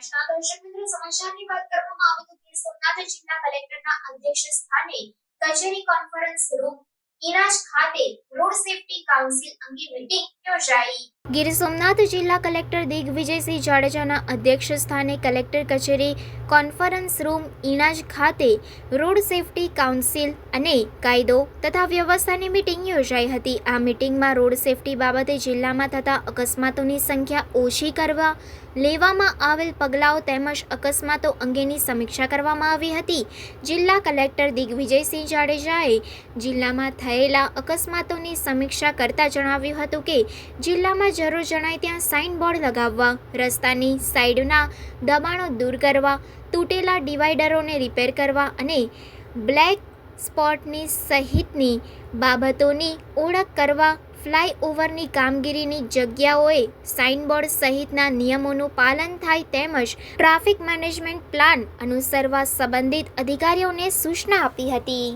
નમસ્કાર દર્શક મિત્રો, સમાચારની વાત કરવામાં આવે તો ગીર સોમનાથ જિલ્લા કલેક્ટરના અધ્યક્ષ સ્થાને કચેરી કોન્ફરન્સ રૂમ ઇરાજ ખાતે રોડ સેફટી કાઉન્સિલ અંગે મીટિંગ યોજાઈ. ગીર સોમનાથ જિલ્લા કલેક્ટર દિગ્વિજયસિંહ જાડેજાના અધ્યક્ષ સ્થાને કલેક્ટર કચેરી કોન્ફરન્સ રૂમ ઇનાજ ખાતે રોડ સેફટી કાઉન્સિલ અને કાયદો તથા વ્યવસ્થાની મિટિંગ યોજાઈ હતી. આ મિટિંગમાં રોડ સેફટી બાબતે જિલ્લામાં થતા અકસ્માતોની સંખ્યા ઓછી કરવા, લેવામાં આવેલ પગલાઓ તેમજ અકસ્માતો અંગેની સમીક્ષા કરવામાં આવી હતી. જિલ્લા કલેક્ટર દિગ્વિજયસિંહ જાડેજાએ જિલ્લામાં થયેલા અકસ્માતોની સમીક્ષા કરતા જણાવ્યું હતું કે, જિલ્લામાં જરૂર જણાય ત્યાં સાઇન બોર્ડ લગાવવા, રસ્તાની સાઈડના દબાણો દૂર કરવા, તૂટેલા ડિવાઈડરોને રિપેર કરવા અને બ્લેક સ્પોટની સહિતની બાબતોની ઓળખ કરવા ફ્લાયઓવરની કામગીરીની જગ્યાઓએ સાઇનબોર્ડ સહિતના નિયમોનું પાલન થાય તેમજ ટ્રાફિક મેનેજમેન્ટ પ્લાન અનુસરવા સંબંધિત અધિકારીઓને સૂચના આપી હતી.